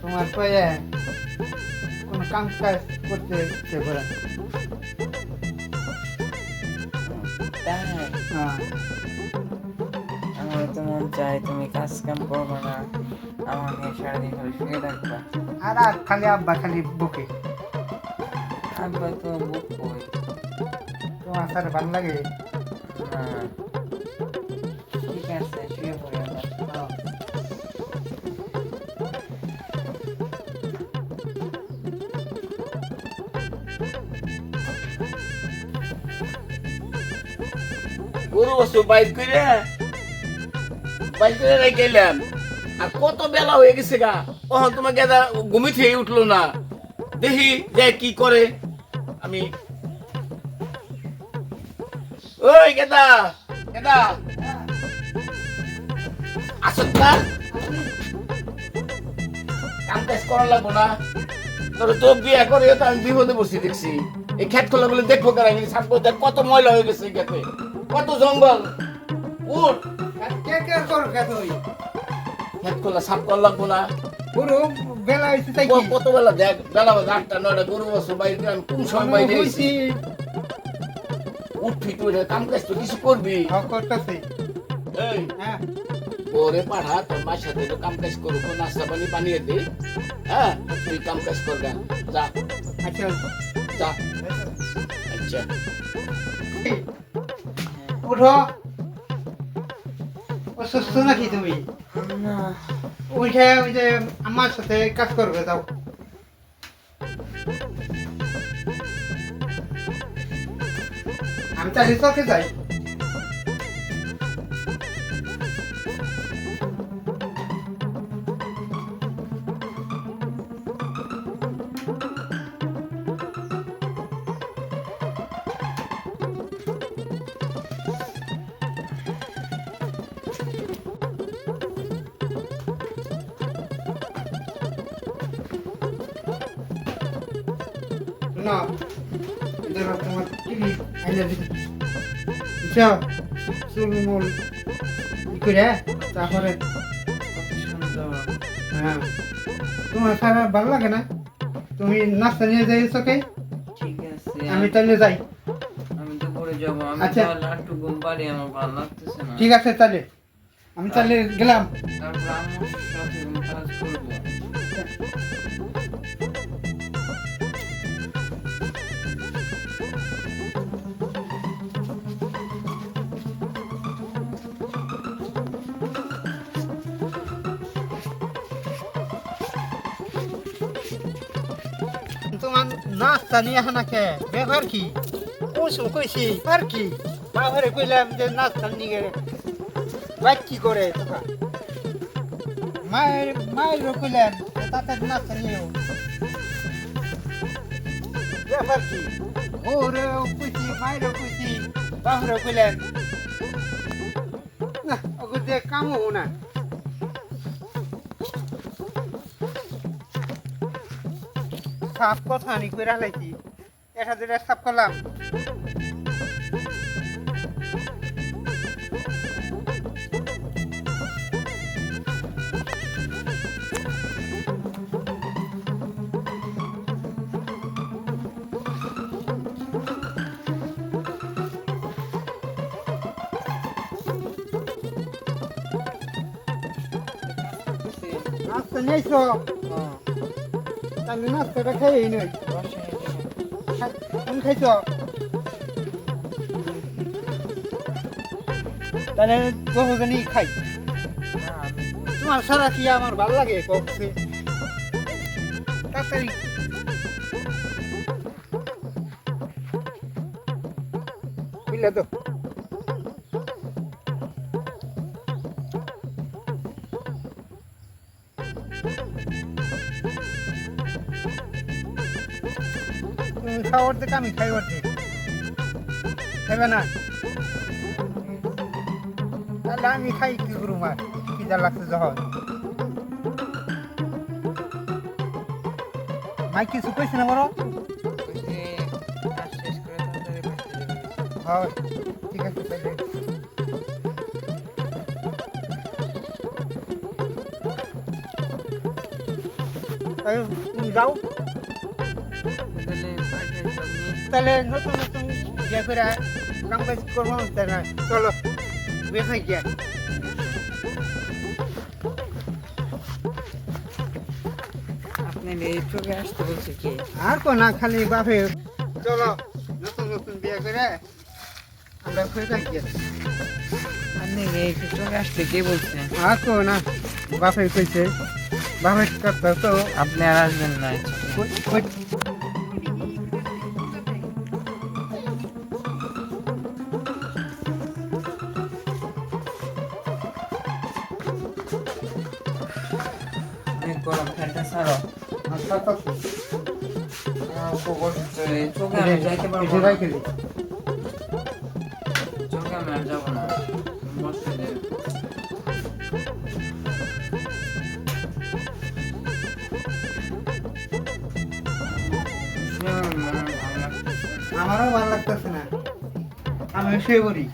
তোমার কয়ে কোনো কাম কাজ করতে ইচ্ছে করে না। তাই হ্যাঁ। আমার তো মন চাই তুমি কাজ কাম করবে না আমাকে সারাদিন করে শুয়ে থাকবা। আর আর খালি আব্বা খালি বুকে। আব্বা তো বুক কই তোমার স্যার ভালো লাগে? না গরু বস্তু বাইক করে বাইক করে রেখে এলাম। আর কত বেলা হয়ে গেছে গা। তখন ঘুমি থেকে উঠল না। দেখি যে কি করে। আমি ওই গেদা গেদা। না কাম কাজ করা লাগবো না। তোর তো বিয়ে করে আমি বিপদে বসে দেখছি। এই খেত খোলা বলে দেখব কেন? সাপ কত ময়লা হয়ে গেছে খেতে কত জঙ্গল? উঠ। আর কে কে করো খেত খোলা সাপ করা লাগবো না। বেলা হয়েছে তাই কত বেলা দেখ বেলা আটটা নয়টা গরু বছর বাইরে আমি কোন সময় বাইরে হইছি? উঠবি তুই কাম কাজ তো কিছু করবি? হক করতেছে। এই হ্যাঁ। ওরে পাঠা তোর মার সাথে একটু কাম কাজ করব নাস্তা পানি বানিয়ে দে। হ্যাঁ তুই কাম কাজ করবে যা। আচ্ছা। যা। আচ্ছা। উঠো। অসুস্থ নাকি তুমি? না। উঠে ওই যে আমার সাথে কাজ করবে তাও আমি তাহলে তোকে যাই। না। ধরো তোমার টিভি আইলে বুঝছ? করে? তারপরে হ্যাঁ। তোমার সারা ভালো লাগে না? তুমি নাস্তা নিয়ে যাই চোখে ঠিক আছে আমি তাহলে যাই। আমি তো পরে যাব। আমি আচ্ছা। তাহলে একটু ঘুম পারি আমার ভালো লাগতেছে না। ঠিক আছে তাহলে। আমি তাহলে গেলাম। তারপর আমার সাথে কাজ করব। নাস্তা নিয়ে আসা না কে কি? কুসুম কইছি আর কি? বাবারে কইলাম যে নাস্তা নিয়ে গেলে বাইক কি করে তোকা মায়ের মায়ের কইলাম, তাতে নাস্তা নিয়ে। ব্যাপার কি? ওরে কইছি মায়ের কইছি বাবারে কইলাম। না দিয়ে কামও না। সাফ কথা নি কইরা লাইছি। এটা যেটা সাফ করলাম। নাস্তা তাহলে নাস্তাটা খেয়েই নই। তুমি খাইছ? তাহলে বহুজনই খাই? আমি তোমার সারা কি আমার ভালো লাগে কখে তাড়াতাড়ি বুঝলে তো। তুমি খাওয়ার থেকে আমি খাই অর্ধেক খাইবে না? তাহলে আমি খাই কি করুম আর? খিদা লাগছে যখন। মাই, কিছু কইছে না বড়? করে। হয়, ঠিক আছে, তাহলে তুমি যাও। তাহলে তাহলে নতুন নতুন ইয়ে করে কাম কাজ করব তাই না চলো গিয়া। এই চোখে আসতে বলছে কে? আর কো না খালি বাপে। চলো নতুন নতুন বিয়ে করে আমরা খুঁজে থাকি আপনি এই চোখে আসতে কে বলছে? আর কো না বাপে কইছে বাপের কথা তো আপনি আর আসবেন না। গরম ফ্যানটা ছাড়ো। চোখে আমি যাইতে পারব। চোখে আমি আর যাব না। আমারও ভালো লাগতেছে না। আমি শুয়ে পড়ি।